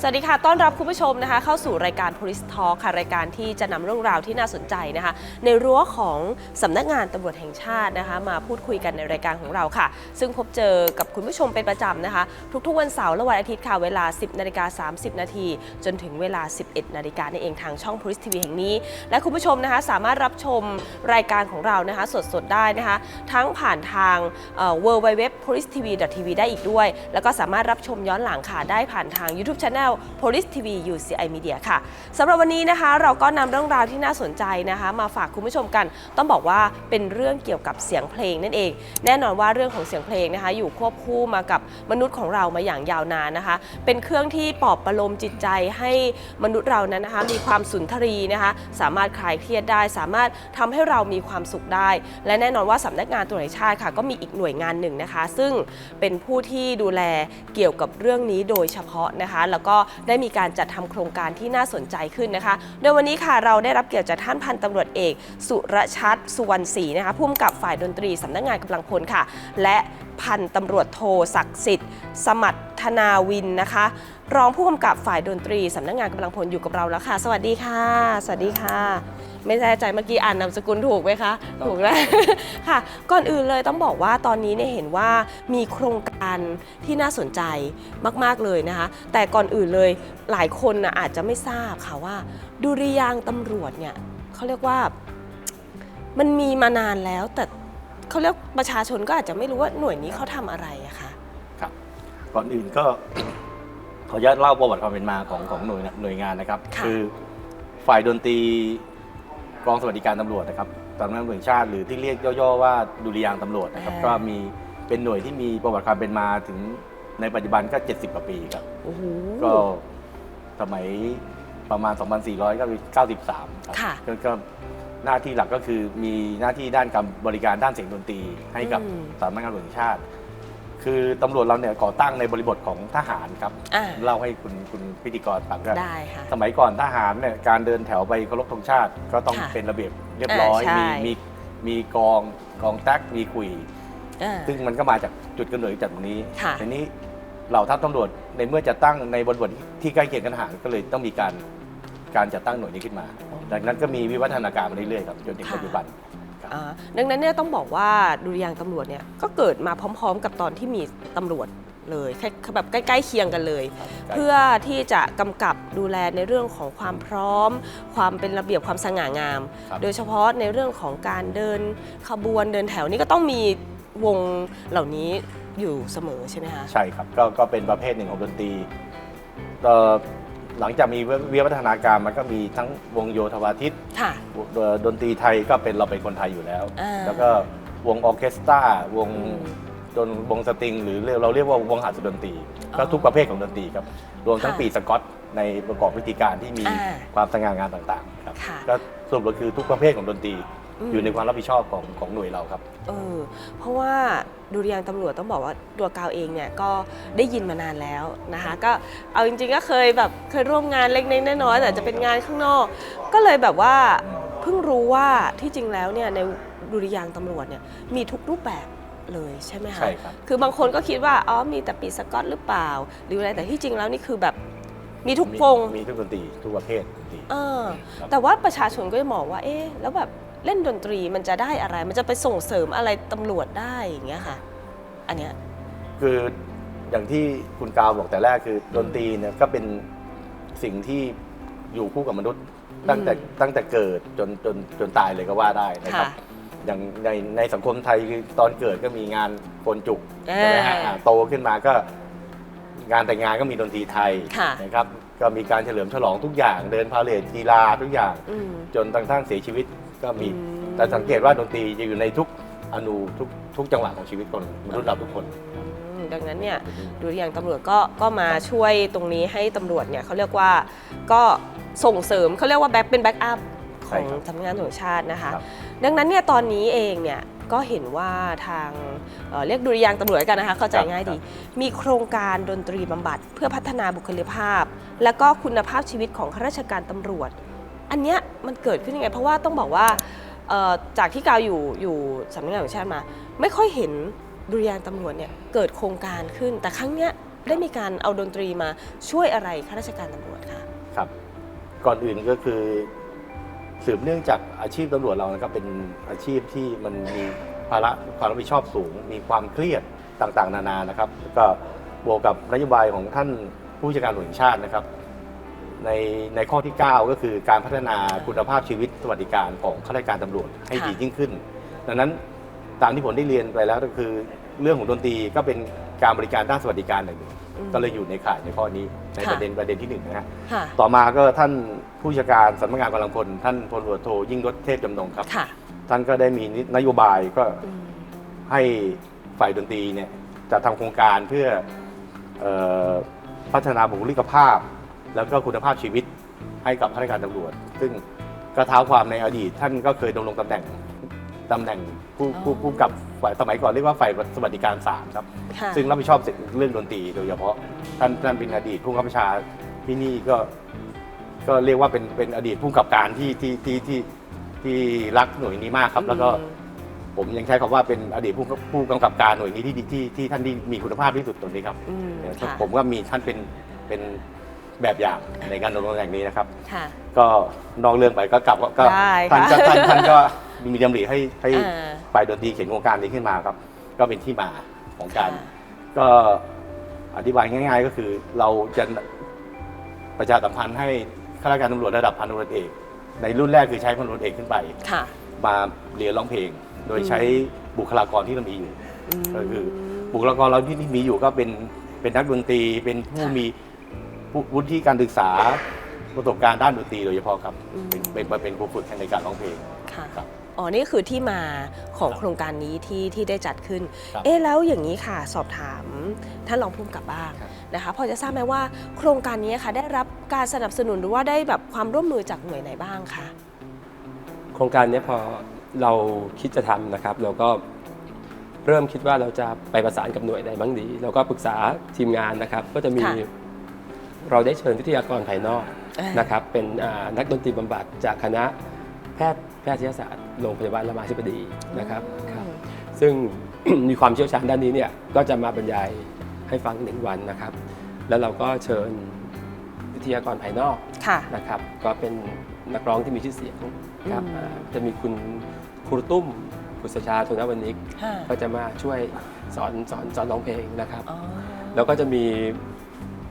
สวัสดีค่ะ ต้อนรับคุณผู้ชมนะคะ เข้าสู่รายการ Police Talk ค่ะ รายการที่จะนำเรื่องราวที่น่าสนใจนะคะ ในรั้วของสำนักงานตำรวจแห่งชาตินะคะ มาพูดคุยกันในรายการของเราค่ะ ซึ่งพบเจอกับคุณผู้ชมเป็นประจำนะคะ ทุกๆวันเสาร์และวันอาทิตย์ค่ะ เวลา 10นาฬิกา30 นาทีจนถึงเวลา 11นาฬิกาในเองทางช่อง Police TV แห่งนี้ และคุณผู้ชมนะคะสามารถรับชมรายการของเรานะคะ สดๆได้นะคะ ทั้งผ่านทางเอ่อ www.policetv.tv ได้อีกด้วย แล้วก็สามารถรับชมย้อนหลังค่ะได้ผ่านทาง YouTube Channel Police TV UCI Media ค่ะสำหรับวันนี้นะคะ เราก็นำเรื่องราวที่น่าสนใจนะคะ มาฝากคุณผู้ชมกัน ต้องบอกว่าเป็นเรื่องเกี่ยวกับเสียงเพลงนั่นเอง แน่นอนว่าเรื่องของเสียงเพลงนะคะ อยู่ควบคู่มากับมนุษย์ของเรามาอย่างยาวนานนะคะ เป็นเครื่องที่ปลอบประโลมจิตใจให้มนุษย์เรานั้นนะคะ มีความสุนทรีนะคะ สามารถคลายเครียดได้ สามารถทำให้เรามีความสุขได้ และแน่นอนว่าสำนักงานตำรวจแห่งชาติค่ะ ก็มีอีกหน่วยงานหนึ่งนะคะ ซึ่งเป็นผู้ที่ดูแลเกี่ยวกับเรื่องนี้โดยเฉพาะนะคะ แล้วก็ได้มีการจัดทำโครงการที่น่าสนใจขึ้นนะคะ โดยวันนี้ค่ะเราได้รับเกียรติจากท่านพันตำรวจเอก สุรชัดสุวรรณศรีนะคะผู้กำกับฝ่ายดนตรีสำนักงานกำลังพลค่ะ และพันตำรวจโทศักดิ์สิทธิ์ สมัทนาวินนะคะ รองผู้กำกับฝ่ายดนตรีสำนักงานกำลังพลอยู่กับเราแล้วค่ะ สวัสดีค่ะ สวัสดีค่ะ ไม่แน่ใจเมื่อกี้อ่านนามสกุลถูกไหมคะถูกแล้วค่ะ ก่อนอื่นเลยต้องบอกว่าตอนนี้เนี่ยเห็นว่ามีโครงการที่น่าสนใจมาก ๆเลยนะคะ แต่ก่อนอื่นเลยหลายคนนะอาจจะไม่ทราบค่ะว่า ดุริยางค์ตำรวจเนี่ยเขาเรียกว่ามันมีมานานแล้ว แต่เขาเรียกประชาชนก็อาจจะไม่รู้ว่าหน่วยนี้เขาทำอะไรอะค่ะครับ ก่อนอื่นก็ขออนุญาตเล่าประวัติความเป็นมาของของหน่วยหน่วยงานนะครับค่ะอฝ่ายดนตรี กองสวัสดิการตำรวจนะครับสำนักงานตำรวจแห่งชาติหรือที่เรียกย่อๆว่าดุริยางค์ตำรวจนะครับก็มีเป็นหน่วยที่มีประวัติความเป็นมาถึงในปัจจุบันก็ 70 กว่าปีครับ โอ้โห ก็สมัยประมาณ 2493 ครับค่ะก็ก็หน้าที่หลักก็คือมีหน้าที่ด้านการบริการด้านเสียงดนตรีให้กับอืม สำนักงานตำรวจแห่งชาติ คือตำรวจเราเนี่ยก่อตั้งในบริบทของทหารครับ อ่า เล่าให้คุณคุณพิธีกรฟังก็ได้ค่ะ สมัยก่อนทหารเนี่ยการเดินแถวไปเคารพธงชาติ ก็ต้องค่ะเป็นระเบียบเรียบร้อยอ่าใช่ มีมีมีกองกองแท็กมีคุย อ่า ซึ่งมันก็มาจากจุดกำเนิดจากตรงนี้ค่ะ ทีนี้เหล่าทัพตำรวจในเมื่อจะตั้งในบริบทที่ใกล้เคียงกันทหารก็เลยต้องมีการการจัดตั้งหน่วยนี้ขึ้นมาจากนั้นก็มีวิวัฒนาการมาเรื่อยๆครับจนถึงค่ะปัจจุบันครับอ่า ดังนั้นเนี่ยต้องบอกว่าดุริยางค์ตำรวจเนี่ยก็เกิดมาพร้อม ๆ กับตอนที่มีตำรวจเลยแค่แบบใกล้ๆเคียงกันเลยครับเพื่อที่จะกำกับดูแลในเรื่องของความพร้อม ความเป็นระเบียบความสง่างามครับโดยเฉพาะในเรื่องของการเดินขบวนเดินแถวนี่ก็ต้องมีวงเหล่านี้อยู่เสมอใช่ไหมคะใช่ครับก็ก็เป็นประเภทหนึ่งของดนตรีเอ่อ หลังจากมีวิวัฒนาการมันก็มีทั้งวงโยธวาทิตค่ะเอ่อดนตรีไทยก็เป็นเราเป็นคนไทยอยู่แล้ว อ่า แล้วก็วงออร์เคสตราวงอืมดนวงสตริง หรือเรียกเราเรียกว่าวงหัสดนตรีอ๋อก็ทุกประเภทของดนตรีครับรวมทั้งค่ะปีสกอตในประกอบพิธีการที่มีอ่าความสง่างามต่างๆครับค่ะ ก็สรุปก็คือทุกประเภทของดนตรี อืมอยู่ในความรับผิดชอบของของหน่วยเราครับ เออเพราะว่าดุริยางค์ตำรวจต้องบอกว่าตัวกาวเองเนี่ยก็ได้ยินมานานแล้วนะคะ ก็เอาจริงๆก็เคยแบบเคยร่วมงานเล็กๆน้อยๆแต่จะเป็นงานข้างนอก ก็เลยแบบว่าเพิ่งรู้ว่าที่จริงแล้วเนี่ยในดุริยางค์ตำรวจเนี่ยมีทุกรูปแบบเลยใช่ไหมคะใช่ครับ คือบางคนก็คิดว่าอ๋อมีแต่ปีสกอตหรือเปล่า หรืออะไรแต่ที่จริงแล้วนี่คือแบบมีทุกวง มีทุกดนตรีทุกประเภทดนตรี เออครับ แต่ว่าประชาชนก็จะมองว่า เอ๊ะ แล้วแบบ เล่นดนตรีมันจะได้อะไร มันจะไปส่งเสริมอะไรตำรวจได้อย่างเงี้ยค่ะ อันเนี้ย คืออย่างที่คุณกาวบอกแต่แรกคือดนตรีเนี่ยก็เป็นสิ่งที่อยู่คู่กับมนุษย์ ตั้งแต่อืมตั้งแต่เกิดจนจนจนตายเลยก็ว่าได้นะครับค่ะอย่างในในสังคมไทยคือตอนเกิดก็มีงานโกนจุกอ่าใช่ไหมฮะอ่าโตขึ้นมาก็งานแต่งงานก็มีดนตรีไทยค่ะ นะครับ ก็มีการเฉลิมฉลองทุกอย่างเดินพาเหรดกีฬาทุกอย่าง อืม จนกระทั่งเสียชีวิต ก็มีอืมแต่สังเกตว่าดนตรีจะอยู่ในทุกอนูทุกทุกจังหวะของชีวิตคนมนุษย์เราทุกคน อืมดังนั้นเนี่ยดูอย่างตำรวจก็ก็มาช่วยตรงนี้ให้ตำรวจเนี่ยเขาเรียกว่าก็ส่งเสริมเขาเรียกว่าแบ็คเป็นแบ็กอัพขใช่องครับทำงานตำรวจชาตินะคะ ครับ ดังนั้นเนี่ยตอนนี้เองเนี่ยก็เห็นว่าทางเอ่อเรียกดุริยางค์ตำรวจแล้วกันนะคะเข้าใจครับง่ายดี มีโครงการดนตรีบำบัด เพื่อพัฒนาบุคลิกภาพ และก็คุณภาพชีวิตของข้าราชการตำรวจ อันเนี้ยมันเกิดขึ้นยังไง เพราะว่าต้องบอกว่าเอ่อจากที่กาวอยู่อยู่สำนักงานตำรวงชาติมา ไม่ค่อยเห็นดุริยางค์ตำรวจเนี่ยเกิดโครงการขึ้น แต่ครั้งเนี้ยได้มีการเอาดนตรีมาช่วยอะไรข้าราชการตำรวจคะ ครับก่อนอื่นก็คือสืบเนื่องจากอาชีพตำรวจเรานะครับเป็นอาชีพที่มันมีภาระความรับผิดชอบสูง มีความเครียดต่างๆ นานานะครับแล้วก็บวกกับนโยบายของท่านผู้จัดการตำรวจแห่งชาตินะครับ ในในข้อที่ 9 ก็คือการพัฒนาคุณภาพชีวิตสวัสดิการของข้าราชการตำรวจให้ค่ะดียิ่งขึ้น ดังนั้นตามที่ผมได้เรียนไปแล้วก็คือเรื่องของดนตรีก็เป็นการบริการด้านสวัสดิการหนึ่งอืมก็เลยอยู่ในข่ายในข้อนี้ในค่ะประเด็นประเด็นที่หนึ่งนะฮะค่ะต่อมาก็ท่านผู้จัดการสำนักงานกำลังพลท่านพลตำรวจโทยิ่งยศเทพจำนงครับค่ะท่านก็ได้มีนโยบายก็อืมให้ฝ่ายดนตรีเนี่ยจะทำโครงการเพื่อเออพัฒนาบุคลิกภาพ แล้วก็คุณภาพชีวิตให้กับข้าราชการตำรวจ ซึ่งก็เท้าความในอดีต ท่านก็เคยดำรงตำแหน่งตำแหน่งผู้ผู้ผู้กับฝ่ายสมัยก่อนเรียกว่าฝ่ายสวัสดิการศาลครับ ค่ะซึ่งรับผิดชอบเรื่องดนตรีโดยเฉพาะท่านท่านเป็นอดีตผู้กำกับบัญชาที่นี่ก็ก็เรียกว่าเป็นเป็นอดีตผู้กำกับการที่ที่ที่ที่ที่รักหน่วยนี้มากครับ แล้วก็อืมผมยังใช้คำว่าเป็นอดีตผู้ผู้กำกับการหน่วยนี้ที่ดีที่ที่ท่านที่มีคุณภาพที่สุดตรงนี้ครับ อืมเนี่ยค่ะ ผมก็มีท่านเป็นเป็น แบบอย่างในการดำรงตำแหน่งนี้นะครับ ค่ะ ก็นอกเรื่องไปก็กลับก็ได้ท่านค่ะก็ท่านท่านก็มีดำริให้ให้อ่าฝ่ายดนตรีเขียนโครงการนี้ขึ้นมาครับ ก็เป็นที่มาของการ ค่ะ ก็อธิบายง่าย ๆ ก็คือเราจะประชาสัมพันธ์ให้ข้าราชการตำรวจระดับพันตำรวจเอก ในรุ่นแรกคือใช้พันตำรวจเอกขึ้นไป ค่ะ มาเรียนร้องเพลง โดยใช้บุคลากรที่เรามีอยู่มก็คือบุคลากรเราที่มีอยู่ก็เป็นเป็นนักดนตรีเป็นผู้ค่ะมีผู้ วุฒิการศึกษาประสบการณ์ด้านดนตรีโดยเฉพาะครับอืมเป็นเป็นเป็นผู้ฝึกในการร้องเพลง ค่ะครับ อ๋อนี่คือที่มาของครับโครงการนี้ที่ที่ได้จัดขึ้น ครับเอ๊ะแล้วอย่างนี้ค่ะ สอบถามท่านรองผู้กำกับบ้างครับ นะคะพอจะทราบไหมว่าโครงการนี้ค่ะได้รับการสนับสนุนหรือว่าได้แบบความร่วมมือจากหน่วยไหนบ้างคะ โครงการเนี้ยพอเราคิดจะทำนะครับ เราก็เริ่มคิดว่าเราจะไปประสานกับหน่วยใดบ้างดี เราก็ปรึกษาทีมงานนะครับ ก็จะมีค่ะ เราได้เชิญวิทยากรภายนอกอ่านนะครับเป็นอ่านักดนตรีบำบัดจากคณะแพทย์แพทยศาสตร์โรงพยาบาลรามาธิบดีนะครับครับซึ่งมีความเชี่ยวชาญด้านนี้เนี่ยก็จะมาบรรยายให้ฟังหนึ่งวันนะครับ แล้วเราก็เชิญวิทยากรภายนอกค่ะนะครับ ก็เป็นนักร้องที่มีชื่อเสียงครับอืมอ่าจะมีคุณครูตุ้มกุศชาโทนวนิกค่ะก็จะมาช่วยสอนสอนสอนร้องเพลงนะครับอ๋อแล้วก็จะมี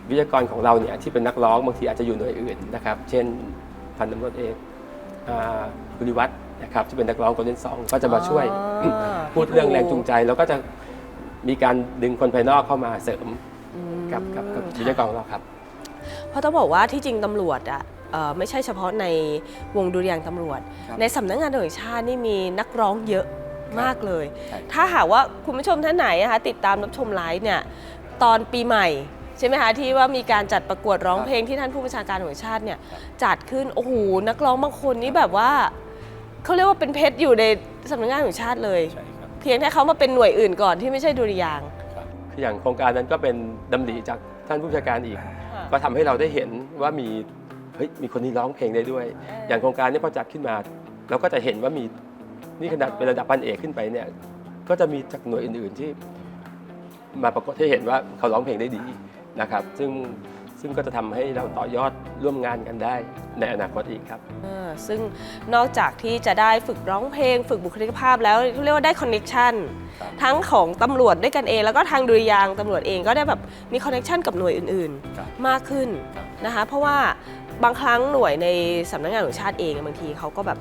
วิทยากรของเราเนี่ยที่เป็นนักร้องบางทีอาจจะอยู่หน่วยอื่นนะครับ เช่นพันตำรวจเอกอ่าบุริวัฒน์นะครับที่เป็นนักร้องคนเล่นสองก็จะมาช่วยอ๋อพูดเรื่องแรงจูงใจ แล้วก็จะมีการดึงคนภายนอกเข้ามาเสริมอืมกับกับกับค่ะวิทยากรของเราครับ เพราะต้องบอกว่าที่จริงตำรวจอะเอ่อไม่ใช่เฉพาะในวงดุริยางค์ตำรวจ ครับในสำนักงานตำรวจแห่งชาตินี่มีนักร้องเยอะมากเลย ใช่ ถ้าหากว่าคุณผู้ชมท่านไหนนะคะติดตามรับชมไลฟ์เนี่ยตอนปีใหม่ ใช่ไหมคะที่ว่ามีการจัดประกวดร้องเพลงที่ท่านผู้บัญชาการตำรวจแห่งชาติเนี่ยจัดขึ้นโอ้โหนักร้องบางคนนี่แบบว่าเขาเรียกว่าเป็นเพชรอยู่ในสำนักงานตำรวจแห่งชาติเลย ใช่ครับเพียงแค่เขามาเป็นหน่วยอื่นก่อนที่ไม่ใช่ดุริยางค์ คืออย่างโครงการนั้นก็เป็นดำริจากท่านผู้บัญชาการอีก ก็ทำให้เราได้เห็นว่ามีเฮ้ยมีคนนี้ร้องเพลงได้ด้วย อย่างโครงการนี้พอจัดขึ้นมา เราก็จะเห็นว่ามีนี่ขนาดเป็นระดับพันเอกขึ้นไปเนี่ยก็จะมีจากหน่วยอื่นๆที่มาปรากฏให้เห็นว่าเขาร้องเพลงได้ดี นะครับ ซึ่งซึ่งก็จะทำให้เราต่อยอดร่วมงานกันได้ในอนาคตอีกครับ เออซึ่งนอกจากที่จะได้ฝึกร้องเพลง ฝึกบุคลิกภาพแล้วเรียกว่าได้คอนเน็ชันครับ ทั้งของตำรวจด้วยกันเอง แล้วก็ทางดุริยางค์ตำรวจเองก็ได้แบบมีคอนเน็ชันกับหน่วยอื่นครับ ๆ มากขึ้นครับนะคะ เพราะว่าบางครั้งหน่วยในสำนักงานตำรวจชาติเองบางทีเขาก็แบบ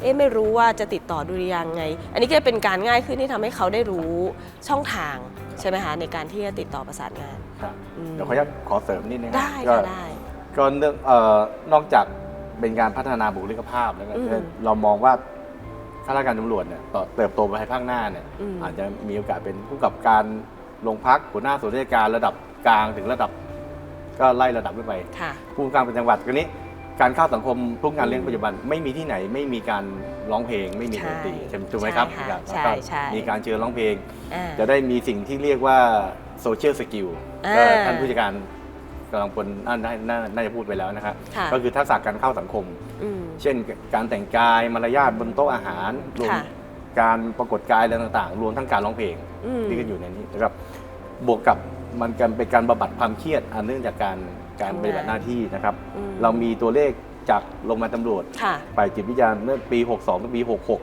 เอ๊ะไม่รู้ว่าจะติดต่อดุริยางค์ไง อันนี้ก็เป็นการง่ายขึ้นที่ทำให้เขาได้รู้ช่องทางใช่ไหมคะในการที่จะติดต่อประสานงาน ครับอืม เดี๋ยวขออนุญาตขอเสริมนิดนึงได้ก็ค่ะได้ ก็เรื่องเอ่อนอกจากเป็นการพัฒนาบุคลิกภาพแล้วก็อืมเรามองว่าข้าราชการตำรวจเนี่ยต่อเติบโตไปภายภาคหน้าเนี่ย อืม อาจจะมีโอกาสเป็นผู้กับการโรงพักหัวหน้าส่วนราชการระดับกลางถึงระดับ ก็ไล่ระดับขึ้นไป ค่ะ ผู้การเป็นจังหวัดก็นี้การเข้าสังคมทุกงานเลี้ยงปัจจุบัน ไม่มีที่ไหนไม่มีการร้องเพลง ไม่มีดนตรีใช่ถูกไหมครับใช่ค่ะแล้วก็ใช่ใช่ มีการเชิญร้องเพลง อ่าจะได้มีสิ่งที่เรียกว่า โซเชียลสกิลอ่าก็ท่านผู้จัดการกำลังพลน่าน่าน่าน่าจะพูดไปแล้วนะครับค่ะ ก็คือทักษะการเข้าสังคม อืม เช่นการแต่งกายมารยาทบนโต๊ะอาหารรวมค่ะ การปรากฏกายอะไรต่างๆ รวมทั้งการร้องเพลงอืม ที่ก็อยู่ในนี้นะครับบวกกับมันกันเป็นการบำบัดความเครียดอันเนื่องจากการการทำงานปฏิบัติหน้าที่นะครับ อืม เรามีตัวเลขจากโรงพยาบาลตำรวจ ค่ะ ฝ่ายจิตวิทยาเมื่อปี 62ถึงปี 66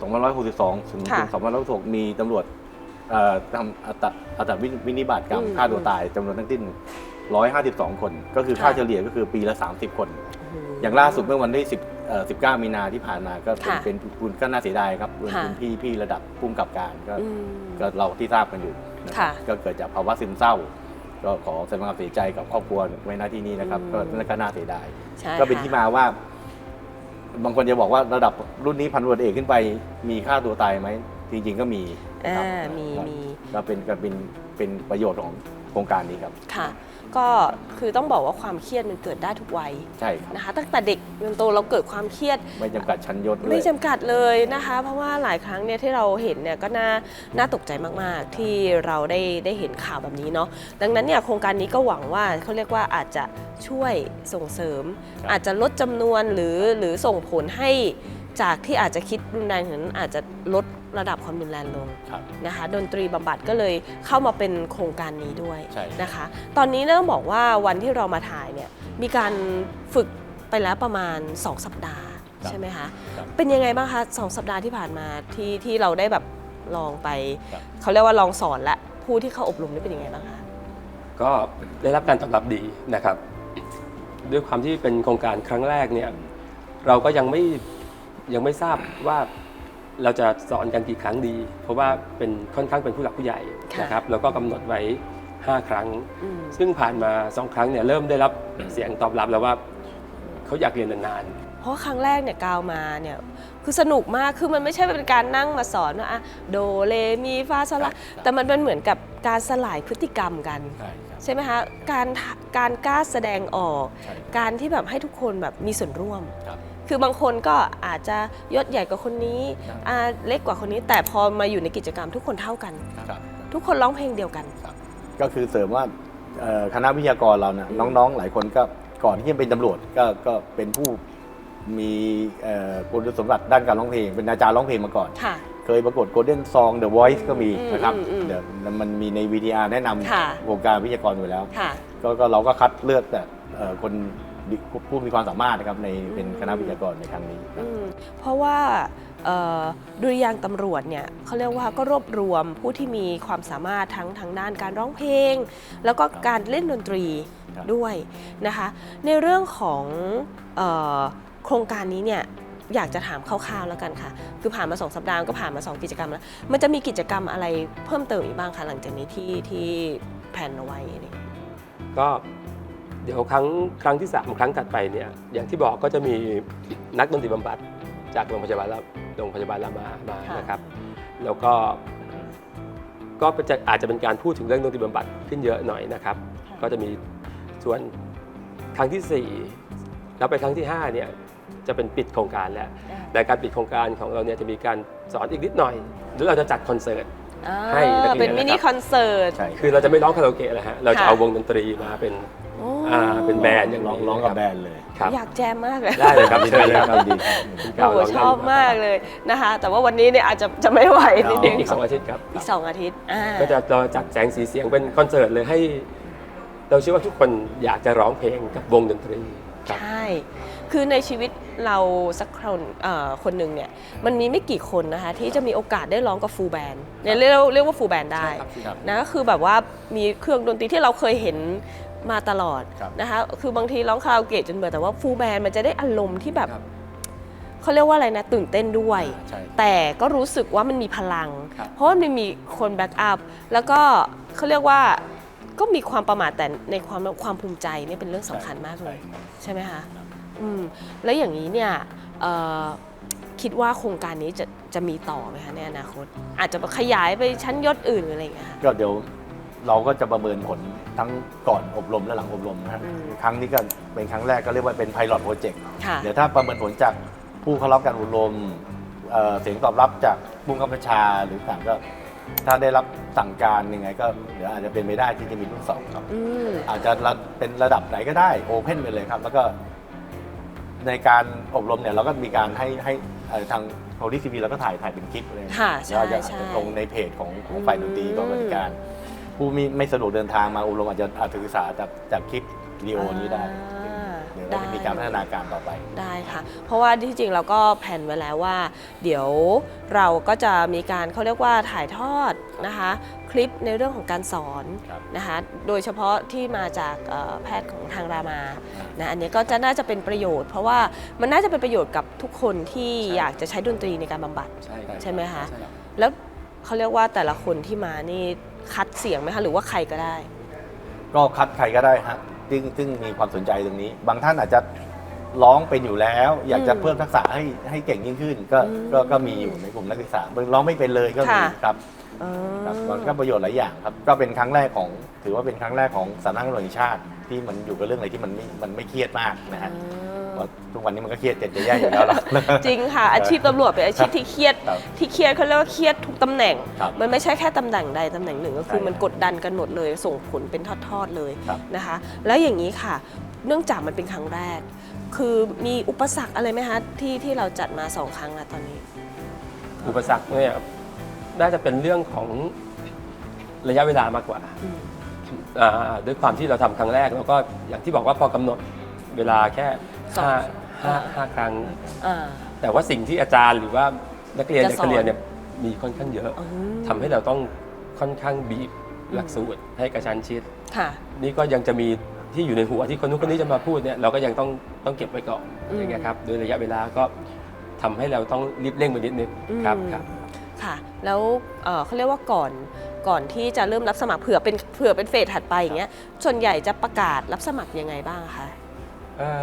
2562 ถึงค่ะถึง2566มีตำรวจ เอ่อทำอัตราอัตราวินิบาตกรรมอืมฆ่าตัวตายจำนวนทั้งสิ้น 152 คน ก็คือค่ะ ค่าเฉลี่ยก็คือปีละ 30 คน อย่างล่าสุดเมื่อวันที่10เอ่อ19 มีนาที่ผ่านมาก็เป็นค่ะเป็นคุณก็น่าเสียดายครับเป็นค่ะ คุณพี่พี่ระดับผู้กำกับการก็อืม ก็เราที่ทราบกันอยู่นะค่ะก็เกิดจากภาวะซึมเศร้า ก็ขอแสดงความเสียใจกับครอบครัวไว้หน้าที่นี้นะครับอืม ก็นั่นก็น่าเสียดาย ใช่ก็เป็นค่ะ ที่มาว่า บางคนจะบอกว่าระดับรุ่นนี้พันตำรวจเอกขึ้นไปมีค่าตัวตายไหมจริง ๆ ก็มีนะครับ อ่ามีครับมี ก็เป็นก็เป็นเป็นประโยชน์ของโครงการนี้ครับ ค่ะ ก็คือต้องบอกว่าความเครียดมันเกิดได้ทุกวัยใช่ครับ นะคะตั้งแต่เด็กจนโตเราเกิดความเครียด ไม่จำกัดชั้นยศด้วย ไม่จำกัดเลยนะคะ เพราะว่าหลายครั้งเนี่ยที่เราเห็นเนี่ยก็น่าน่าตกใจมาก ๆ ที่เราได้ได้เห็นข่าวแบบนี้เนาะดังนั้นเนี่ยโครงการนี้ก็หวังว่าเขาเรียกว่าอาจจะช่วยส่งเสริม ครับ อาจจะลดจำนวนหรือหรือส่งผลให้จากที่อาจจะคิดรุนแรงถึงอาจจะลด ระดับความรุนแรงลงครับนะคะดนตรีบำบัดก็เลยเข้ามาเป็นโครงการนี้ด้วยใช่ นะคะ ตอนนี้ต้องบอกว่าวันที่เรามาถ่ายเนี่ยมีการฝึกไปแล้วประมาณ 2 สัปดาห์ครับ ใช่ไหมคะ ครับ เป็นยังไงบ้างคะสองสัปดาห์ที่ผ่านมาที่ที่เราได้แบบลองไป ครับ เขาเรียกว่าลองสอนและผู้ที่เข้าอบรมนี่เป็นยังไงบ้างคะ ก็ได้รับการตอบรับดีนะครับ ด้วยความที่เป็นโครงการครั้งแรกเนี่ยเราก็ยังไม่ยังไม่ทราบว่า เราจะสอนกันกี่ครั้งดี เพราะว่าเป็นค่อนข้างเป็นผู้หลักผู้ใหญ่ค่ะนะครับแล้วก็กำหนดไว้ 5 ครั้งอืมซึ่งผ่านมาสองครั้งเนี่ยเริ่มได้รับเสียงตอบรับแล้วว่าเขาอยากเรียนนานเพราะครั้งแรกเนี่ยกาวมาเนี่ยคือสนุกมากคือมันไม่ใช่เป็นการนั่งมาสอนว่าอะโดเลมีฟาโซลาแต่มันเป็นเหมือนกับการสลายพฤติกรรมกัน ใช่ครับใช่ไหมคะการการกล้าแสดงออกใช่การที่แบบให้ทุกคนแบบมีส่วนร่วม ครับคือบางคนก็อาจจะยศใหญ่กว่าคนนี้ครับอ่าเล็กกว่าคนนี้ แต่พอมาอยู่ในกิจกรรมทุกคนเท่ากัน ครับทุกคนร้องเพลงเดียวกัน ก็คือเสริมว่าเอ่อคณะวิทยากรเราเนี่ยอืมน้องๆ หลายคนก็ก่อนที่จะเป็นตำรวจก็ก็เป็นผู้มีเอ่อคุณสมบัติด้านการร้องเพลง เป็นอาจารย์ร้องเพลงมาก่อน ค่ะ เคยประกวด Golden Song The Voice ก็มีอืมนะครับอืมอืมเดี๋ยวมันมีใน VTR แนะนค่ะำโครงการวิทยากรอยู่แล้ว ค่ะ ก็ก็เราก็คัดเลือกแต่เอ่อคนดี ผู้มีความสามารถนะครับในเป็นคณะวิทยากรในครั้งนี้ครับอืมเพราะว่าเอ่อดุริยางค์ตำรวจเนี่ยเขาเรียกว่าก็รวบรวมผู้ที่มีความสามารถทั้งทางด้านการร้องเพลง แล้วก็การเล่นดนตรีครับ ด้วยนะคะ ในเรื่องของเออโครงการนี้เนี่ยอยากจะถามคร่าวๆแล้วกันค่ะ คือผ่านมา2สัปดาห์ก็ผ่านมา2กิจกรรมแล้วมันจะมีกิจกรรมอะไรเพิ่มเติมอีกบ้างคะหลังจากนี้ที่ที่แผนเอาไว้เนี่ยๆก็เดี๋ยวครั้งครั้งที่ 3 ครั้งถัดไปเนี่ยอย่างที่บอกก็จะมีนักดนตรีบำบัดจากโรงพยาบาลราโรงพยาบาลรามามาค่ะนะครับ แล้วก็ก็จะอาจจะเป็นการพูดถึงเรื่องดนตรีบำบัดขึ้นเยอะหน่อยนะครับ ก็จะมีส่วนครั้งทีสี่ 4 แล้วไปครั้งที่5เนี่ยจะเป็นปิดโครงการแล้วแต่การปิดโครงการของเราเนี่ยจะมีการสอนอีกนิดหน่อยหรือเราจะจัดคอนเสิร์ตอ่าให้นักเรียนเป็นมินินะครับคอนเสิร์ตใช่คือเราจะไม่ร้องคาราโอเกะเลยฮะเราจะค่ะเอาวงดนตรีมาเป็นโอ้อ่าเป็นแบนด์อย่างร้องนี้ร้องกับนะแบครับนด์เลยครับอยากแจมมากเลย ได้เลยครับดีเชิญเลยคครัรับบดีครับคุณโอ้กาวโหลงชอบมากเลยนะคะ แต่ว่าวันนี้เนี่ยอาจจะจะไม่ไหวนิดนึงอีกสองอาทิตย์ครับ อีกสองอาทิตย์อ่าก็จะเราจัดแสงสีเสียงเป็นคอนเสิร์ตเลยให้ เราเชื่อว่าทุกคนอยากจะร้องเพลงกับวงดนตรีครับใช่คือในชีวิตเราสักคนเอ่อคนหนึ่งเนี่ยมันมีไม่กี่คนนะคะที่จะมีโอกาสได้ร้องกับฟูลแบนด์เนี่ยเรียกเรียกว่าฟูลแบนด์ได้ครับนะก็คือแบบว่ามีเครื่องดนตรีที่เราเคยเห็น มาตลอดครับนะคะ คือบางทีร้องคาราโอเกะจนเบื่อแต่ว่าฟูลแบนด์มันจะได้อารมณ์ที่แบบครับเขาเรียกว่าอะไรนะตื่นเต้นด้วยใช่แต่ก็รู้สึกว่ามันมีพลัง ครับ เพราะว่ามันมีคนแบ็กอัพแล้วก็เขาเรียกว่าก็มีความประมาทแต่ในความความภูมิใจเนี่ยเป็นเรื่องสำคัญมากเลย ใช่ไหมคะอืมแล้วอย่างนี้เนี่ยเอ่อคิดว่าโครงการนี้จะจะมีต่อไหมคะในอนาคต อาจจะขยายไปชั้นยศอื่นหรืออะไรอย่างเงี้ยค่ะ ก็เดี๋ยว เราก็จะประเมินผลทั้งก่อนอบรมและหลังอบรมนะฮะอืมครั้งนี้ก็เป็นครั้งแรกก็เรียกว่าเป็น pilot project ค่ะ เดี๋ยวถ้าประเมินผลจากผู้เข้ารับการอบรมเอ่อเสียงตอบรับจากผู้กำกับชาหรือต่างก็ ถ้าได้รับสั่งการยังไงก็เดี๋ยวอาจจะเป็นไปได้ที่จะมีรุ่นสองครับ อืม อาจจะระเป็นระดับไหนก็ได้โอเพนไปเลยครับ แล้วก็ในการอบรมเนี่ยเราก็มีการให้ให้เอ่อทางโพลิซีวีเราก็ถ่ายถ่ายเป็นคลิปเลยค่ะใช่เราจะใช่ลงในเพจของของฝ่ายดนตรีกองบริการ ผู้มีไม่สะดวกเดินทางมาอบรมอาจจะอาจจะศึกษาจากจากคลิปวิดีโอนี้ได้อ่าเดี๋ยวเราจะมีการพัฒนาการต่อไป ได้ค่ะ เพราะว่าที่จริงเราก็แผนไว้แล้วว่า เดี๋ยวเราก็จะมีการเขาเรียกว่าถ่ายทอดนะคะ คลิปในเรื่องของการสอนครับ นะคะ โดยเฉพาะที่มาจากเอ่อแพทย์ของทางรามานะอันนี้ก็จะน่าจะเป็นประโยชน์ เพราะว่ามันน่าจะเป็นประโยชน์กับทุกคนที่อยากจะใช้ดนตรีในการบำบัด ใช่ครับใช่ไหมคะ ใช่รับ แล้วเขาเรียกว่าแต่ละคนที่มานี่ คัดเสียงไหมคะหรือว่าใครก็ได้ ก็คัดใครก็ได้ฮะซึ่งซึ่งมีความสนใจตรงนี้ บางท่านอาจจะร้องเป็นอยู่แล้ว อยากจะอืมเพิ่มทักษะให้ให้เก่งยิ่งขึ้น ก็อืมก็ก็มีอยู่ในกลุ่มนักศึกษาบางร้องไม่เป็นเลยก็มีค่ะ ครับอ๋อครับมันก็ประโยชน์หลายอย่างครับ ก็เป็นครั้งแรกของ ถือว่าเป็นครั้งแรกของสำนักงานตำรวจแห่งชาติ ที่มันอยู่กับเรื่องอะไรที่มันไม่มันไม่เครียดมากนะฮะเพราะ ทุกวันนี้มันก็เครียดเจ็ดจะแย่อยู่แล้วล่ะ จริงค่ะ อาชีพตำรวจเป็นอาชีพที่เครียดครับที่เครียดเขาเรียกว่าเครียดทุกตำแหน่ง ครับมันไม่ใช่แค่ตำแหน่งใดตำแหน่งหนึ่งก็คือใช่มันกดดันกันหมดเลย ส่งผลเป็นทอดๆเลยครับ นะคะ แล้วอย่างนี้ค่ะ เนื่องจากมันเป็นครั้งแรก คือมีอุปสรรคอะไรไหมคะที่ที่เราจัดมาสองครั้งแล้วตอนนี้ อุปสรรคเนี่ยน่าจะเป็นเรื่องของระยะเวลามากกว่าอืม อ่าด้วยความที่เราทำครั้งแรกแล้วก็อย่างที่บอกว่าพอกำหนดเวลาแค่ สองห้าห้าห้าครั้ง อ่า แต่ว่าสิ่งที่อาจารย์หรือว่านักเรียนจะเด็กสอนนักเรียนเนี่ยมีค่อนข้างเยอะอืม ทำให้เราต้องค่อนข้างบีบหลักสูตรให้กระชั้นชิด ค่ะ นี่ก็ยังจะมีที่อยู่ในหัวที่คนนู้นคนนี้จะมาพูดเนี่ยเราก็ยังต้องต้องเก็บไว้ก่อนอืม อย่างเงี้ยครับโดยระยะเวลาก็ทำให้เราต้องรีบเร่งไปนิดนึงครับอืมครับ ค่ะ แล้วเอ่อเขาเรียกว่าก่อนก่อนที่จะเริ่มรับสมัครเผื่อเป็นเผื่อเป็นเฟสถัดไปอย่างเงี้ยส่วนใหญ่จะประกาศรับสมัครยังไงบ้างคะ เอ่อ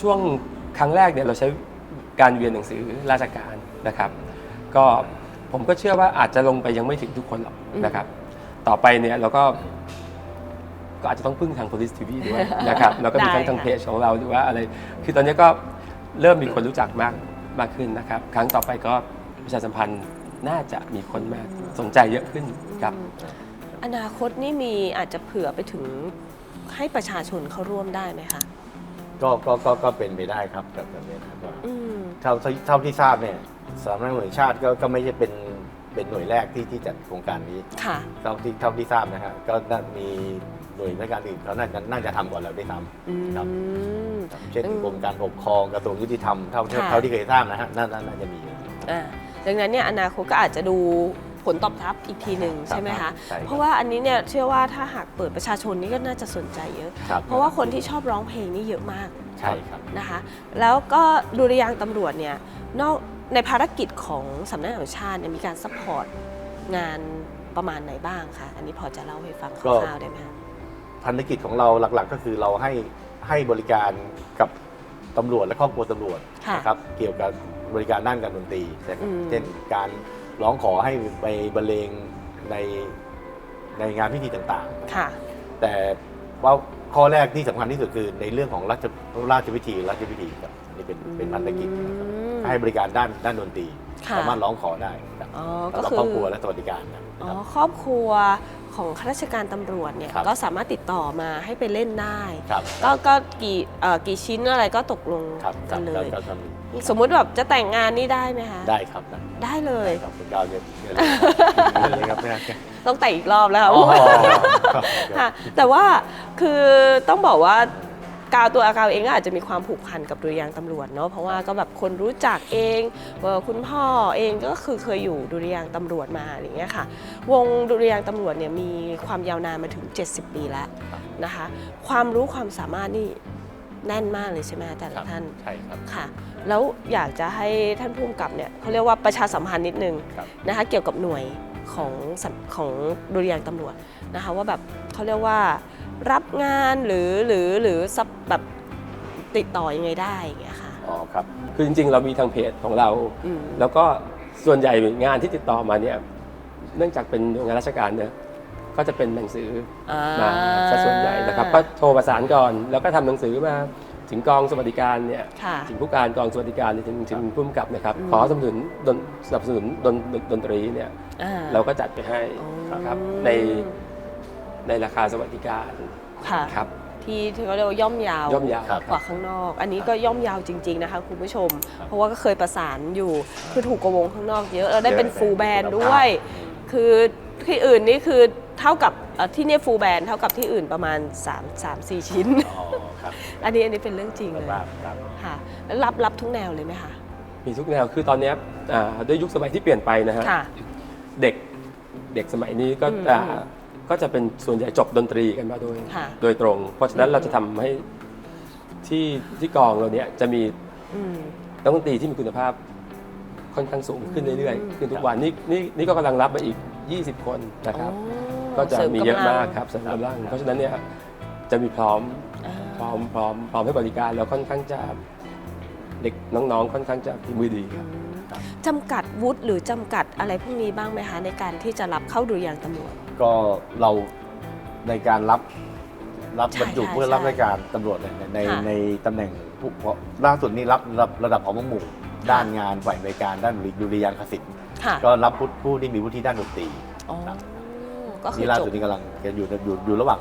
ช่วงครั้งแรกเนี่ยเราใช้การเวียนหนังสือราชการนะครับ ก็ผมก็เชื่อว่าอาจจะลงไปยังไม่ถึงทุกคนหรอกอืมนะครับ ต่อไปเนี่ยเราก็ก็อาจจะต้องพึ่งทาง police TV ด้วยนะครับแล้วก็มีทั้งทางเพจของเราหรือว่าอะไร คือตอนนี้ก็เริ่มมีคนรู้จักมากมากขึ้นนะครับ ครั้งต่อไปก็ประชาสัมพันธ์น่าจะมีคนมากสนใจเยอะขึ้นครับอนาคตนี่มีอาจจะเผื่อไปถึงให้ประชาชนเข้าร่วมได้ไหมคะ ก็ก็ก็ก็เป็นไปได้ครับแบบแบบนี้นะครับอืม เท่าเท่าเท่าที่ทราบเนี่ยสำนักงานตำรวจแห่งชาติก็ก็ไม่ใช่เป็นเป็นหน่วยแรกที่ที่จัดโครงการนี้ ค่ะ เท่าที่เท่าที่ทราบนะฮะก็น่ามีหน่วยราชการอื่นเขาน่าจะน่าจะทำก่อนเราได้ทอืมครับำเช่นอืมกรมการปกครองกระทรวงยุติธรรมเท่าค่ะ เท่าที่เคยทราบนะฮะน่าน่าน่าจะมี อ่าดังนั้นเนี่ยอนาคตก็อาจจะดู ผลตอบรับอีกทีหนึ่งครับใช่ไหมครัคะบใช่ครับเพราะว่าอันนี้เนี่ยเชื่อว่าถ้าหากเปิดประชาชนนี่ก็น่าจะสนใจเยอะ ครับ เพราะว่าคนที่ชอบร้องเพลงนี่เยอะมากใช่ครับ นะคะ แล้วก็ดุริยางค์ตำรวจเนี่ยนอกในภารกิจของสำนักงานตำรวจแห่งชาติเนี่ยมีการซัพพอร์ตงานประมาณไหนบ้างคะอันนี้พอจะเล่าให้ฟังคก็ร่าวๆได้ไหมคะ ภารกิจของเราหลักๆ ก็คือเราให้ให้บริการกับตำรวจและครอบครัวตำรวจค่ะนะครับเกี่ยวกับบริการด้านการดนตรีนะครับอืม เช่นการ ร้องขอให้ไปบรรเลงในในงานพิธีต่างๆ ค่ะ แต่ว่าข้อแรกที่สำคัญที่สุดคือในเรื่องของราชราชพิธีราชพิธีครับอันนี่เป็นเป็นภารกิจนะครับอืมให้บริการด้านด้านดนตรีค่ะสามารถร้องขอได้ครับอ๋อสำหรับก็คือ ครอบครัวและสวัสดิการครับอ๋อครอบครัว ของข้าราชการตำรวจเนี่ยครับก็สามารถติดต่อมาให้ไปเล่นได้ ครับก็ก็กี่เอ่อกี่ชิ้นอะไรก็ตกลงครับคกัรับนเลก็ยก็ก็มีสมมุติแบบจะแต่งงานนี่ได้ไหมคะ ได้ครับได้ได้เลย ครับคุณก้าวเยอะเยอะเลยเลยครับเนี่ยต้องแต่งอีกรอบแล้วค่ะอ๋อค่ะแต่ว่าคือต้องบอกว่า กาวตัวอากาวเองก็อาจจะมีความผูกพันกับดุริยางค์ตำรวจเนาะเพราะว่าก็แบบคนรู้จักเองเอ่อคุณพ่อเองก็คือเคยอยู่ดุริยางค์ตำรวจมาอย่างเงี้ยค่ะ วงดุริยางค์ตำรวจเนี่ยมีความยาวนานมาถึง 70 ปีแล้วนะคะ ความรู้ความสามารถนี่แน่นมากเลยใช่ไหมคะแต่ละท่านใช่ครับค่ะ แล้วอยากจะให้ท่านผู้กำกับเนี่ยเขาเรียกว่าประชาสัมพันธ์นิดนึงครับนะคะเกี่ยวกับหน่วยของสำของดุริยางค์ตำรวจนะคะว่าแบบเขาเรียกว่า รับงานหรือหรือหรือซับแบบติดต่อยังไงได้อย่างเงี้ยค่ะ อ๋อครับ คือจริง ๆ เรามีทางเพจของเรา อืม แล้วก็ส่วนใหญ่งานที่ติดต่อมาเนี่ย เนื่องจากเป็นหน่วยงานราชการเนี่ยก็จะเป็นหนังสืออ่ มาซะส่วนใหญ่นะครับ ก็โทรประสานก่อน แล้วก็ทำหนังสือมาถึงกองสวัสดิการเนี่ยค่ะถึงผู้การกองสวัสดิการถึงถึงผู้กำกับนะครับอืมขอสนับสนุนดนสนับสนุนดนดนตรีเนี่ย อ่าเราก็จัดไปให้อ๋อครับใน ในราคาสวัสดิการค่ะครับ ที่ที่เขาเรียกว่าย่อมยาวย่อมยาวครับ กว่าข้างนอก อันนี้ก็ย่อมยาวจริง ๆนะคะคุณผู้ชม เพราะว่าก็เคยประสานอยู่คือถูกกว่าวงข้างนอกเยอะแล้วได้เป็นเยอะฟูลแบนด์คุณภาพด้วย คือที่อื่นนี่คือเท่ากับเอ่อที่เนี่ยฟูลแบนด์เท่ากับที่อื่นประมาณ3 3 4 ชิ้น อ๋อครับอันนี้อันนี้เป็นเรื่องจริงเลยครับครับ ค่ะแล้วรับรับทุกแนวเลยไหมคะมีทุกแนวคือตอนเนี้ยอ่าด้วยยุคสมัยที่เปลี่ยนไปนะฮะ ค่ะ เด็กเด็กสมัยนี้ก็อืมอ่าอืม ก็จะเป็นส่วนใหญ่จบดนตรีกันมาโดยค่ะ โดยตรง เพราะฉะนั้นเราจะทำให้ที่ที่กองเราเนี่ยจะมีอืม นักดนตรีที่มีคุณภาพค่อนข้างสูงขึ้นเรื่อยอืม ๆขึ้นทุกวันนี่นี่นี่ก็กำลังรับมาอีก 20 คนนะครับ อ๋อก็จะเสริมีเยอะกำลังมากครับเสริมกำลังเพราะฉะนั้นเนี่ยจะมีพร้อมอ่าพร้อมพร้อมพร้อมให้บริการแล้วค่อนข้างจะเด็กน้องๆ ค่อนข้างจะฝีมือดีครับ จำกัดวุฒิหรือจำกัดอะไรพวกนี้บ้างไหมคะในการที่จะรับเข้าดุริยางค์ตำรวจ ก็เราในการรับรับใช่บรรจุใช่เพื่อรับใช่รายการตำรวจเนี่ยในค่ะในตำแหน่งผู้ล่าสุดนี้รับรับระดับของหมู่ด้านงานฝ่ายบริการด้านดุริยางคศิลป์ค่ะก็รับผู้ผู้ที่มีวุฒิด้านดนตรี อ๋อ ก็คือนี่ล่าจสุบดนี้กำลังอยู่อยู่อยู่ระหว่าง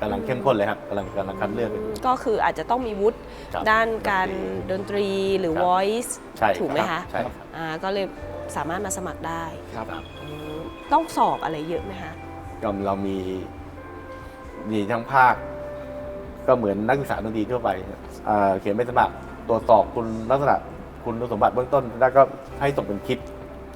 กำลังเข้มข้นเลยครับกำลังกำลังคัดเลือกกันอยู่ ก็คืออาจจะต้องมีวุฒิครับด้านการดนตรีหรือ ครับ voice ใช่ถูกไหมรัคะบใช่ครับอ่าก็เลยสามารถมาสมัครได้ครับ อืมต้องสอบอะไรเยอะไหมคะก็เรามีมีทั้งภาค ก็เหมือนนักศึกษาดนตรีทั่วไปอ่าเขียนใบสมัครตรวจสอบคุณลักษณะคุณสมบัติเบื้องต้น แล้วก็ให้ส่งเป็นคลิป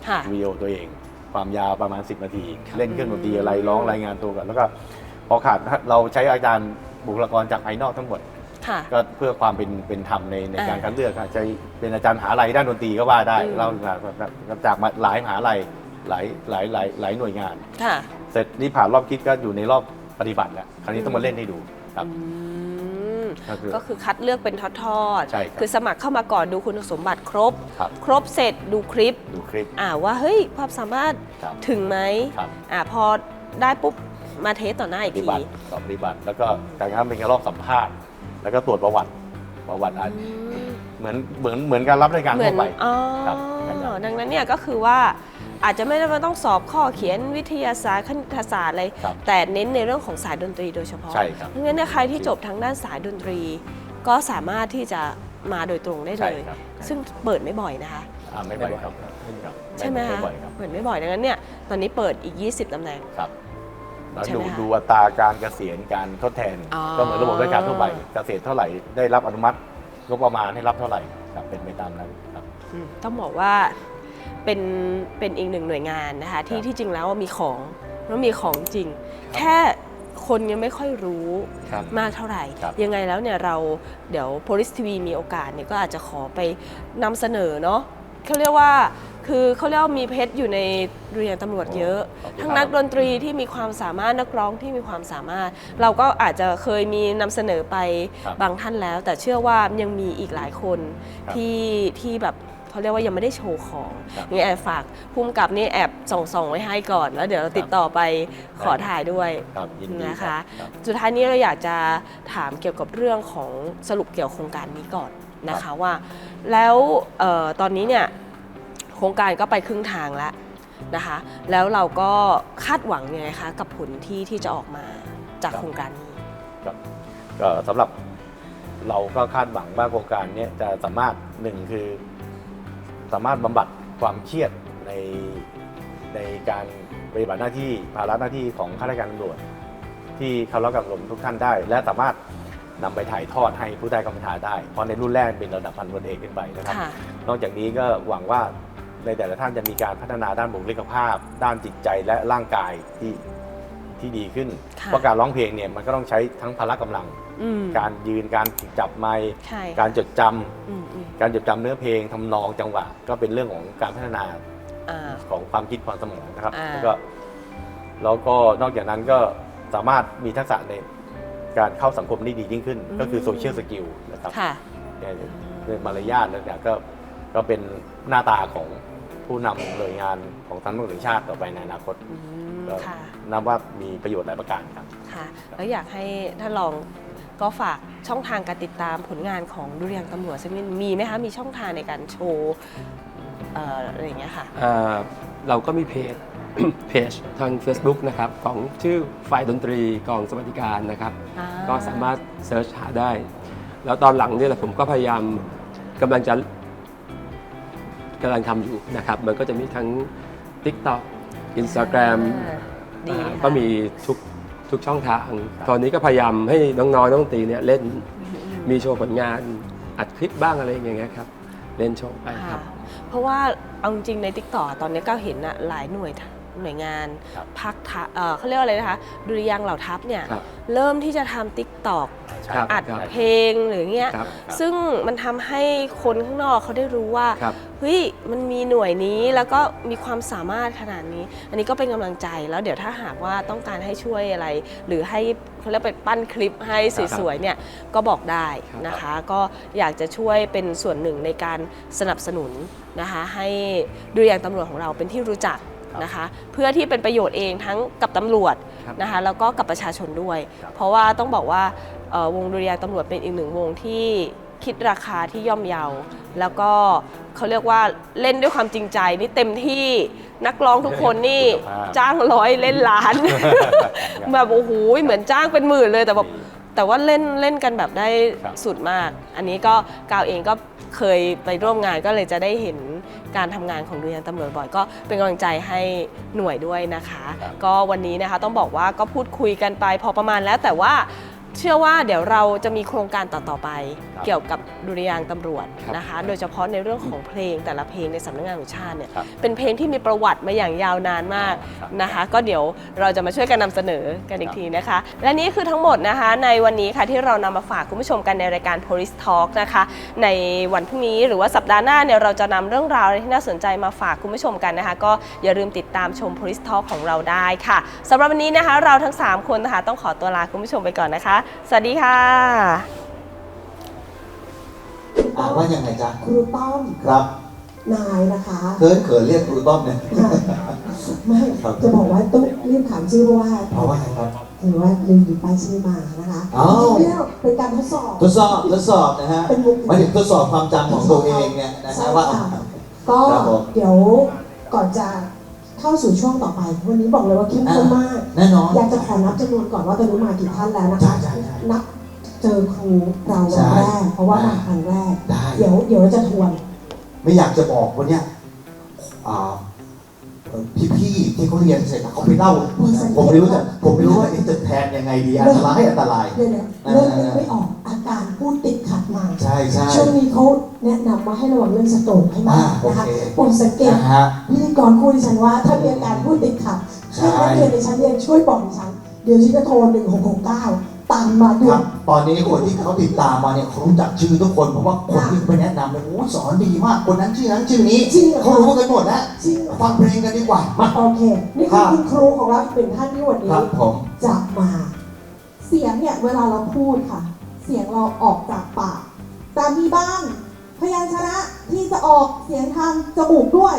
ค่ะ วิดีโอตัวเอง ความยาวประมาณ 10 นาทีครับเล่นเครื่องดนตรีอะไรร้องรายงานตัวกัน แล้วก็พ อขาดเราใช้อาจารย์บุคลากรจากภายนอกทั้งหมด ค่ะ ก็เพื่อความเป็นเป็นธรรมในในการอ่าคัดเลือกอาจจะเป็นอาจารย์มหาลัยด้านดนตรีก็ว่าได้อืม เราจากมาหลายมหาลัยหลายหลายหลายหลายหน่วยงาน ค่ะ เสร็จนี่ผ่านรอบคิดก็อยู่ในรอบปฏิบัติแล้วคราวนี้ต้องมาเล่นให้ดูครับอืม ก็คือ ก็คือคัดเลือกเป็นทอดใช่ครับคือสมัครเข้ามาก่อนดูคุณสมบัติครบ ครับครบเสร็จดูคลิป ดูคลิปอ่าว่าเฮ้ยความสามารถครับถึงไหมครับ อ่าพอได้ปุ๊บ มาเทสต่อหน้าปอีกฏิที บัติสอบปฏิบัติ แล้วก็การงานเป็นการรอบสัมภาษณ์ แล้วก็ตรวจประวัติประวัติอาจอืมเหมือนเหมือนเหมือนการรับรายการเหมืทั่อนวไป อ๋อครับกันอย่างดังนั้นเนี่ยก็คือว่าอาจจะไม่ได้ว่าต้องสอบข้อเขียนวิทยาศาสตร์คณิตศาสตร์อะไร ครับแต่เน้นในเรื่องของสายดนตรีโดยเฉพาะใช่ครับดังนั้นเนี่ยใครที่จบทางด้านสายดนตรี ก็สามารถที่จะมาโดยตรงได้เลใช่ยครับ ซึ่งเปิดไม่บ่อยนะคะ อ่าไม่บ่อยครับครับใช่ไหมคะบ่อยครับเปิดไม่บ่อยดังนั้นเนี่ยตอนนี้เปิดอีก 20ตำแหน่ง ครับ แล้วใช่ไหดูมคะดูอัตราการเกษียณการทดแทน อ๋อ ก็เหมือนระบบราชการทั่วไปเกษียณเท่าไหร่ได้รับอนุมัติงบประมาณให้รับเท่าไหร่ครับเป็นไปตามนั้นครับ อืมต้องบอกว่าเป็นเป็นอีกหนึ่งหน่วยงานนะคะที่ครับที่จริงแล้วมีของแล้วมีของจริงแค่คนยังไม่ค่อยรู้ครับ มากเท่าไหร่ ครับยังไงแล้วเนี่ยเราเดี๋ยว Police TV มีโอกาสเนี่ยก็อาจจะขอไปนำเสนอเนาะเขาเรียกว่า คือเขาเรียกว่ามีเพชรอยู่ในเรียนตำรวจเยอะขอบคุณทั้งนักดนตรีที่มีความสามารถนักร้องที่มีความสามารถ เราก็อาจจะเคยมีนำเสนอไปครับบางท่านแล้ว แต่เชื่อว่ายังมีอีกหลายคนครับที่ที่แบบเขาเรียกว่ายังไม่ได้โชว์ของครับยังไงแอบฝากภูมิกับนี่แอบส่องส่องๆไว้ให้ก่อน แล้วเดี๋ยวเราติดต่อไปขอถ่ายด้วยครับยินดีนะคะรับสุดท้ายนี้เราอยากจะถามเกี่ยวกับเรื่องของสรุปเกี่ยวกับโครงการนี้ก่อนนะคะว่า แล้วเออตอนนี้เนี่ยโครงการก็ไปครึ่งทางแล้วนะคะ แล้วเราก็คาดหวังยังไงคะกับผลที่ที่จะออกมาจากครับโครงการนี้ครับก็สำหรับเราก็คาดหวังว่าโครงการเนี้จะสามารถหนึ่งคือ สามารถบำบัดความเครียดในในการปฏิบัติหน้าที่ภาระหน้าที่ของข้าราชการตำรวจ ที่เขารับกับลมทุกท่านได้ และสามารถนำไปถ่ายทอดให้ผู้ใต้กำกับได้ เพราะในรุ่นแรกเป็นระดับพันตำรวจเอกขึ้นไปนะครับค่ะนอกจากนี้ก็หวังว่า ในแต่ละท่านจะมีการพัฒนาด้านบุคลิกภาพ ด้านจิตใจและร่างกายที่ที่ดีขึ้น ค่ะเพราะการร้องเพลงเนี่ยมันก็ต้องใช้ทั้งพละกำลัง อืมการยืนการจับไมค์ใช่การจดจำอืมอืมการจดจำเนื้อเพลงทำนองจังหวะ ก็เป็นเรื่องของการพัฒนาอ่า ของความคิดความสมองนะครับอ่า แล้วก็แล้วก็นอกจากนั้นก็สามารถมีทักษะในการเข้าสังคมได้ดียิ่งขึ้น ก็คือโซเชียลสกิลนะครับ ค่ะ ในในมารยาทแล้วเนี่ยก็ก็เป็นหน้าตาของ ผู้นำหน่วยงานของทั้งตำรวจแห่งชาติต่อไปในอนาคตอืมก็ค่ะนับว่ามีประโยชน์หลายประการครับ ค่ะ แล้วอยากให้ท่านลองก็ฝากช่องทางการติดตามผลงานของดุริยางค์ตำรวจซึ่งมีไหมคะมีช่องทางในการโชว์เอ่ออะไรอย่างเงี้ยค่ะอ่าเราก็มีเพจ เพจทาง Facebook นะครับ ของชื่อฝ่ายดนตรีกองสวัสดิการนะครับ อ่า ก็สามารถเซิร์ชหาได้ แล้วตอนหลังเนี่ยแหละผมก็พยายามกำลังจะ กำลังทำอยู่นะครับ มันก็จะมีทั้ง TikTok Instagram อ่าดีอ่าค่ะ ก็มีทุกทุกช่องทาง ตอนนี้ก็พยายามให้น้องๆน้องดนตรีเนี่ยเล่นมีโชว์ผลงานอัดคลิปบ้างอะไรอย่างเงี้ยครับ เล่นโชว์ไปครัค่ะบเพราะว่าเอาจริงๆใน t ิ k t o k ตอนนี้ก็เห็นอะหลายหน่วย หน่วยงานครับพักทะเอ่อเขาเรียกว่าอะไรนะคะดุริยางค์เหล่าทัพเนี่ยครับเริ่มที่จะทำ t ิ k t o k ครับอัดครับ เพลงหรือเงี้ย ครับ ซึ่งมันทำให้คนข้างนอกเขาได้รู้ว่าครับ เฮ้ยมันมีหน่วยนี้แล้วก็มีความสามารถขนาดนี้ อันนี้ก็เป็นกำลังใจแล้วเดี๋ยวถ้าหากว่าต้องการให้ช่วยอะไร หรือให้เขาเรียกไปปั้นคลิปให้สวยๆเนี่ยก็บอกได้นะคะ ก็อยากจะช่วยเป็นส่วนหนึ่งในการสนับสนุนนะคะ ให้ดุริยางค์ตำรวจของเราเป็นที่รู้จัก นะคะ เพื่อที่เป็นประโยชน์เองทั้งกับตำรวจครับนะคะแล้วก็กับประชาชนด้วยครับเพราะว่าต้องบอกว่าเอ่อวงดุริยางค์ตำรวจเป็นอีกหนึ่งวงที่คิดราคาที่ย่อมเยา แล้วก็เขาเรียกว่าเล่นด้วยความจริงใจนี่เต็มที่นักร้องทุกคนนี่คุณภาพจ้างร้อยเล่นล้านแบบโอ้โหเหมือนจ้างเป็นหมื่นเลยแต่แบบ แต่ว่าเล่นเล่นกันแบบได้ครับสุดมาก อันนี้ก็กาวเองก็เคยไปร่วมงานก็เลยจะได้เห็นการทำงานของดุริยางค์ตำรวจบ่อยก็เป็นกำลังใจให้หน่วยด้วยนะคะ ครับ ก็วันนี้นะคะต้องบอกว่าก็พูดคุยกันไปพอประมาณแล้วแต่ว่า เชื่อว่าเดี๋ยวเราจะมีโครงการต่อๆไปครับเกี่ยวกับดุริยางค์ตำรวจครับนะคะ โดยเฉพาะในเรื่องของเพลงแต่ละเพลงในสำนักงานของชาติเนี่ยครับเป็นเพลงที่มีประวัติมาอย่างยาวนานมากครับนะคะ ก็เดี๋ยวเราจะมาช่วยกันนำเสนอกันอีกทีนะคะ และนี่คือทั้งหมดนะคะ ในวันนี้ค่ะที่เรานำมาฝากคุณผู้ชมกันในรายการ Police Talk นะคะ ในวันพรุ่งนี้หรือว่าสัปดาห์หน้าเนี่ยเราจะนำเรื่องราวอะไรที่น่าสนใจมาฝากคุณผู้ชมกันนะคะ ก็อย่าลืมติดตามชม Police Talk ของเราได้ค่ะสำหรับวันนี้นะคะ เราทั้ง 3 คนนะคะต้องขอตัวลาคุณผู้ชมไปก่อนนะคะสวัสดีค่ะ อ่าว่ายังไงจ๊ะครูต้อมครับนายนะคะเขินเขินเรียกครูต้อมเนี่ยไม่ครับ จะบอกว่าต้องรีบถามชื่อเพราะว่าเพราะว่าไงครับถือว่าลืมหยิบป้ายชื่อมานะคะอ้าวจริงๆเนี่ยเป็นการทดสอบ ทดสอบทดสอบนะฮะเป็นมุก หมายถึงทดสอบความจำของตัวเองเนี่ยนะใช่ฮะว่า ค่ะก็ครับผม เดี๋ยวก่อนจะเข้าสู่ช่วงต่อไป วันนี้บอกเลยว่าเข้มข้นมาก แน่นอน อยากจะขอนั บจำนวนก่อนว่าตอนนี้มากี่ท่านแล้วนะใช่คะใช่ใช่นับเจอครูเราใช่วันแรก เพราะว่ามาครั้งแรกได้เดี๋ยวเดี๋ยวเราจะทวน ไม่อยากจะบอกวันเนี้ยอ่าเอ่อพี่ๆที่เขาเรียนเสร็จแล้วเขาไปเล่า ผมไม่รู้จะผมไม่รู้ว่าจะแทนยังไงดีอันตรายอันตรายเดี๋ยวนะเริ่มนึกไม่ออกอาการพูดติดขัดมาใช่ใช่ช่วงนี้เขาแนะนำว่าให้ระวังเรื่องสโตรกให้มากอ่าโอนะคะเคโปรดสังเกตนะฮะพิธีกรคู่ดิฉันว่า ถ้ามีอาการพูดติดขัดใช่ให้นักเรียนในชั้นเรียนช่วยบอกดิฉัน เดี๋ยวฉันจะโทร 1669 ตามมาด่ควรัน บ ตอนนี้คนที่เขาติดตามมาเนี่ยเขารู้จักชื่อทุกคนเพราะว่าคนที่ไปแนะนำเนี่ยโอ้สอนดีมาก คนนั้นชื่อนั้นชื่อนี้จริงเหรอ เขารู้กันหมดแล้วจริงเหรอฟังเพลงกันดีกว่ามา โอเค นี่คือคุณครูของเราอีกหนึ่งท่านที่วันคนี้รับผมจะมา เสียงเนี่ยเวลาเราพูดค่ะ เสียงเราออกจากปาก แต่มีบ้างพยัญชนะที่จะออกเสียงทางจมูกด้วย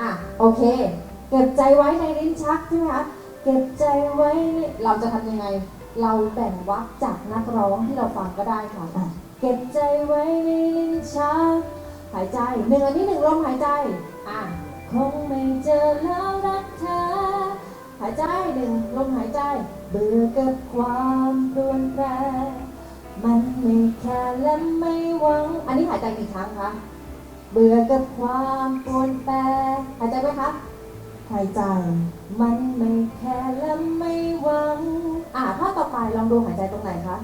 อะ โอเค เก็บใจไว้ในลิ้นชักใช่ไหมคะ เก็บใจไว้เราจะทำยังไง เราแบ่งวรรคจากนักร้องที่เราฟังก็ได้ค่ะอะเก็บใจไว้ในลิ้นชักหายใจหนึ่งอันนี้หนึ่งลมหายใจอะคงไม่เจอแล้วรักเธอ หายใจหนึ่งลมหายใจ เบื่อกับความเปลี่ยนแปลงมันไม่แค่และไม่หวัง อันนี้หายใจกี่ครั้งคะเบื่อกับความปรวนแปรหายใจไหมคะ หายใจ มันไม่แค่และไม่หวัง อ่าถ้าต่อไปลองดูหายใจตรงไหนคะ